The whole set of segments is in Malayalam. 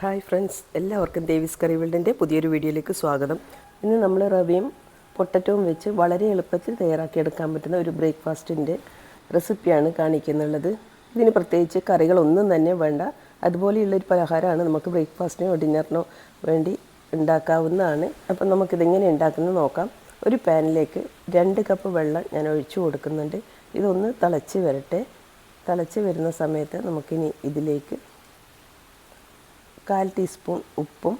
ഹായ് ഫ്രണ്ട്സ് എല്ലാവർക്കും ദേവിസ് കറി വേൾഡിന്റെ പുതിയൊരു വീഡിയോയിലേക്ക് സ്വാഗതം. ഇന്ന് നമ്മൾ റവയും പൊട്ടറ്റവും വെച്ച് വളരെ എളുപ്പത്തിൽ തയ്യാറാക്കിയെടുക്കാൻ പറ്റുന്ന ഒരു ബ്രേക്ക്ഫാസ്റ്റിന്റെ റെസിപ്പിയാണ് കാണിക്കുന്നുള്ളത്. ഇതിന് പ്രത്യേകിച്ച് കറികളൊന്നും തന്നെ വേണ്ട. അതുപോലെയുള്ളൊരു പലഹാരമാണ് നമുക്ക് ബ്രേക്ക്ഫാസ്റ്റിനോ ഡിന്നറിനോ വേണ്ടി ഉണ്ടാക്കാവുന്നതാണ്. അപ്പം നമുക്കിതെങ്ങനെ ഉണ്ടാക്കുന്നത് നോക്കാം. ഒരു പാനിലേക്ക് രണ്ട് കപ്പ് വെള്ളം ഞാൻ ഒഴിച്ചു കൊടുക്കുന്നുണ്ട്. ഇതൊന്ന് തിളച്ച് വരട്ടെ. തിളച്ച് വരുന്ന സമയത്ത് നമുക്കിനി ഇതിലേക്ക് കാൽ ടീസ്പൂൺ ഉപ്പും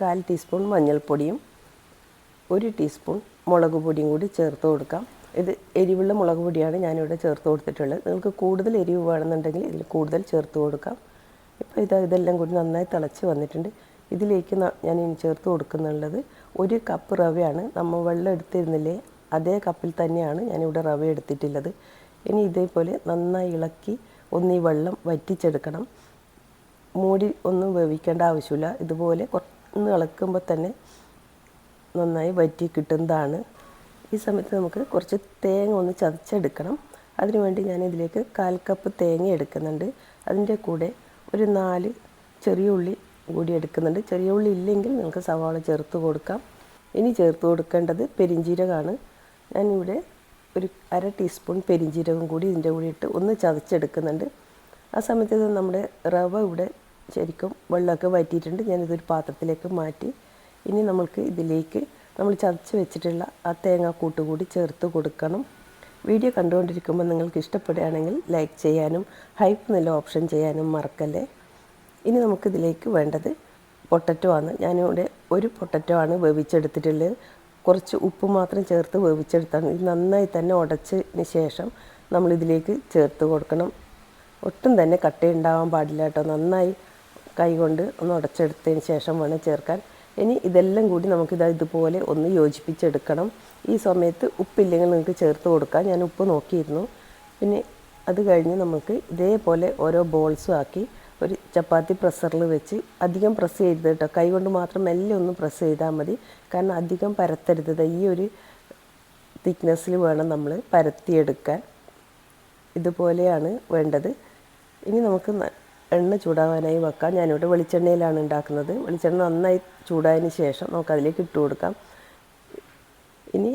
കാൽ ടീസ്പൂൺ മഞ്ഞൾപ്പൊടിയും ഒരു ടീസ്പൂൺ മുളക് പൊടിയും കൂടി ചേർത്ത് കൊടുക്കാം. ഇത് എരിവുള്ള മുളക് പൊടിയാണ് ഞാനിവിടെ ചേർത്ത് കൊടുത്തിട്ടുള്ളത്. നിങ്ങൾക്ക് കൂടുതൽ എരിവ് വേണമെന്നുണ്ടെങ്കിൽ ഇതിൽ കൂടുതൽ ചേർത്ത് കൊടുക്കാം. ഇപ്പോൾ ഇത് ഇതെല്ലാം കൂടി നന്നായി തിളച്ച് വന്നിട്ടുണ്ട്. ഇതിലേക്ക് ഞാൻ ഇനി ചേർത്ത് കൊടുക്കുന്നുള്ളത് ഒരു കപ്പ് റവയാണ്. നമ്മൾ വെള്ളം എടുത്തിരുന്നില്ലേ അതേ കപ്പിൽ തന്നെയാണ് ഞാനിവിടെ റവ എടുത്തിട്ടുള്ളത്. ഇനി ഇതേപോലെ നന്നായി ഇളക്കി ഒന്ന് ഈ വെള്ളം വറ്റിച്ചെടുക്കണം. മൂടി ഒന്നും വേവിക്കേണ്ട ആവശ്യമില്ല. ഇതുപോലെ ഒന്ന് ഇളക്കുമ്പോൾ തന്നെ നന്നായി വറ്റി കിട്ടുന്നതാണ്. ഈ സമയത്ത് നമുക്ക് കുറച്ച് തേങ്ങ ഒന്ന് ചതച്ചെടുക്കണം. അതിനുവേണ്ടി ഞാൻ ഇതിലേക്ക് കാൽ കപ്പ് തേങ്ങ എടുക്കുന്നുണ്ട്. അതിന്റെ കൂടെ ഒരു നാല് ചെറിയ ഉള്ളി കൂടി എടുക്കുന്നുണ്ട്. ചെറിയ ഉള്ളി ഇല്ലെങ്കിൽ നിങ്ങൾക്ക് സവാള ചേർത്ത് കൊടുക്കാം. ഇനി ചേർത്ത് കൊടുക്കേണ്ടത് പെരിഞ്ജീരകമാണ് ഞാനിവിടെ ഒരു അര ടീസ്പൂൺ പെരിഞ്ജീരകം കൂടി ഇതിന്റെ കൂടെ ഇട്ട് ഒന്ന് ചതച്ചെടുക്കുന്നുണ്ട്. ആ സമയത്ത് നമ്മുടെ റവ ഇവിടെ ശരിക്കും വെള്ളമൊക്കെ വറ്റിയിട്ടുണ്ട്. ഞാനിതൊരു പാത്രത്തിലേക്ക് മാറ്റി ഇനി നമ്മൾക്ക് ഇതിലേക്ക് നമ്മൾ ചതച്ച് വെച്ചിട്ടുള്ള ആ തേങ്ങാക്കൂട്ട് കൂടി ചേർത്ത് കൊടുക്കണം. വീഡിയോ കണ്ടുകൊണ്ടിരിക്കുമ്പോൾ നിങ്ങൾക്ക് ഇഷ്ടപ്പെടുകയാണെങ്കിൽ ലൈക്ക് ചെയ്യാനും ഹൈപ്പ് എന്നുള്ള ഓപ്ഷൻ ചെയ്യാനും മറക്കല്ലേ? ഇനി നമുക്കിതിലേക്ക് വേണ്ടത് പൊട്ടറ്റോ ആണ്. ഞാനിവിടെ ഒരു പൊട്ടറ്റോ ആണ് വേവിച്ചെടുത്തിട്ടുള്ളത്. കുറച്ച് ഉപ്പ് മാത്രം ചേർത്ത് വേവിച്ചെടുത്താണ്. ഇത് നന്നായി തന്നെ ഉടച്ചതിന് ശേഷം നമ്മളിതിലേക്ക് ചേർത്ത് കൊടുക്കണം. ഒട്ടും തന്നെ കട്ടയുണ്ടാവാൻ പാടില്ല കേട്ടോ. നന്നായി കൈകൊണ്ട് ഒന്ന് ഉടച്ചെടുത്തതിന് ശേഷം വേണം ചേർക്കാൻ. ഇനി ഇതെല്ലാം കൂടി നമുക്കിത് ഇതുപോലെ ഒന്ന് യോജിപ്പിച്ചെടുക്കണം. ഈ സമയത്ത് ഉപ്പില്ലെങ്കിൽ നിങ്ങൾക്ക് ചേർത്ത് കൊടുക്കാം. ഞാൻ ഉപ്പ് നോക്കിയിരുന്നു. പിന്നെ അത് കഴിഞ്ഞ് നമുക്ക് ഇതേപോലെ ഓരോ ബോൾസും ആക്കി ഒരു ചപ്പാത്തി പ്രസ്സറിൽ വെച്ച് അധികം പ്രസ് ചെയ്ത് കേട്ടോ. കൈ കൊണ്ട് മാത്രം മെല്ലെ ഒന്ന് പ്രസ് ചെയ്താൽ മതി. കാരണം അധികം പരത്തരുത്. ഈ ഒരു തിക്നെസ്സിൽ വേണം നമ്മൾ പരത്തിയെടുക്കാൻ. ഇതുപോലെയാണ് വേണ്ടത്. ഇനി നമുക്ക് എണ്ണ ചൂടാവാനായി വെക്കാം. ഞാനിവിടെ വെളിച്ചെണ്ണയിലാണ് ഉണ്ടാക്കുന്നത്. വെളിച്ചെണ്ണ നന്നായി ചൂടായതിന് ശേഷം നമുക്ക് അതിലേക്ക് ഇട്ട് കൊടുക്കാം. ഇനി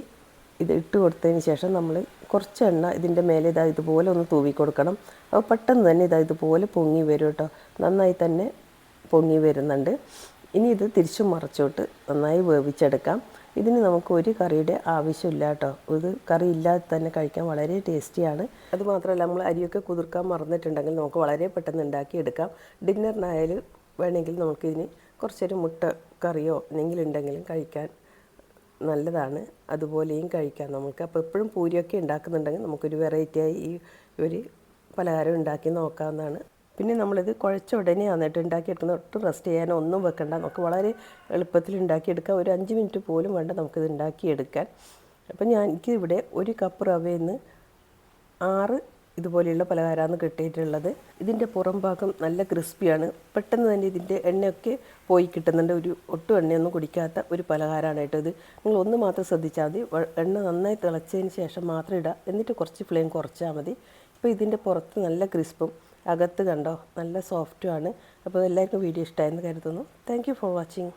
ഇത് ഇട്ട് കൊടുത്തതിന് ശേഷം നമ്മൾ കുറച്ച് എണ്ണ ഇതിന്റെ മേലെ ഇതാ ഇതുപോലെ ഒന്ന് തൂവി കൊടുക്കണം. അപ്പോൾ പെട്ടെന്ന് തന്നെ ഇതാ ഇതുപോലെ പൊങ്ങി വരും കേട്ടോ. നന്നായി തന്നെ പൊങ്ങി വരുന്നുണ്ട്. ഇനി ഇത് തിരിച്ചും മറച്ചോട്ട് നന്നായി വേവിച്ചെടുക്കാം. ഇതിന് നമുക്ക് ഒരു കറിയുടെ ആവശ്യമില്ല കേട്ടോ. ഇത് കറി ഇല്ലാതെ തന്നെ കഴിക്കാൻ വളരെ ടേസ്റ്റിയാണ്. അതുമാത്രമല്ല നമ്മൾ അരിയൊക്കെ കുതിർക്കാൻ മറന്നിട്ടുണ്ടെങ്കിൽ നമുക്ക് വളരെ പെട്ടെന്ന് ഉണ്ടാക്കിയെടുക്കാം. ഡിന്നറിനായാലും വേണമെങ്കിൽ നമുക്കിതിന് കുറച്ചൊരു മുട്ട കറിയോ എന്തെങ്കിലും ഉണ്ടെങ്കിലും കഴിക്കാൻ നല്ലതാണ്. അതുപോലെയും കഴിക്കാം നമുക്ക്. അപ്പോൾ എപ്പോഴും പൂരിയൊക്കെ ഉണ്ടാക്കുന്നുണ്ടെങ്കിൽ നമുക്കൊരു വെറൈറ്റിയായി ഈ ഒരു പലഹാരം ഉണ്ടാക്കി നോക്കാവുന്നതാണ്. പിന്നെ നമ്മളിത് കുഴച്ച ഉടനെ വന്നിട്ട് ഉണ്ടാക്കിയെടുക്കുന്ന ഒട്ടും റെസ്റ്റ് ചെയ്യാനോ ഒന്നും വെക്കണ്ട. നമുക്ക് വളരെ എളുപ്പത്തിൽ ഉണ്ടാക്കിയെടുക്കാം. ഒരു അഞ്ച് മിനിറ്റ് പോലും വേണ്ട നമുക്കിത് ഉണ്ടാക്കിയെടുക്കാൻ. അപ്പം ഞാൻ എനിക്കിവിടെ ഒരു കപ്പ് റവയിൽ നിന്ന് ആറ് ഇതുപോലെയുള്ള പലഹാരമാണ് കിട്ടിയിട്ടുള്ളത്. ഇതിന്റെ പുറം ഭാഗം നല്ല ക്രിസ്പിയാണ്. പെട്ടെന്ന് തന്നെ ഇതിന്റെ എണ്ണയൊക്കെ പോയി കിട്ടുന്നുണ്ട്. ഒരു ഒട്ടും എണ്ണയൊന്നും കുടിക്കാത്ത ഒരു പലഹാരമാണ് കേട്ടോ ഇത്. നിങ്ങൾ ഒന്ന് മാത്രം ശ്രദ്ധിച്ചാൽ മതി. എണ്ണ നന്നായി തിളച്ചതിന് ശേഷം മാത്രം ഇടുക എന്നിട്ട് കുറച്ച് ഫ്ലെയിം കുറച്ചാൽ മതി. ഇപ്പോൾ ഇതിന്റെ പുറത്ത് നല്ല ക്രിസ്പും അകത്ത് കണ്ടോ? നല്ല സോഫ്റ്റുമാണ് അപ്പോൾ എല്ലാവർക്കും വീഡിയോ ഇഷ്ടമായെന്ന് കരുതുന്നു. Thank for watching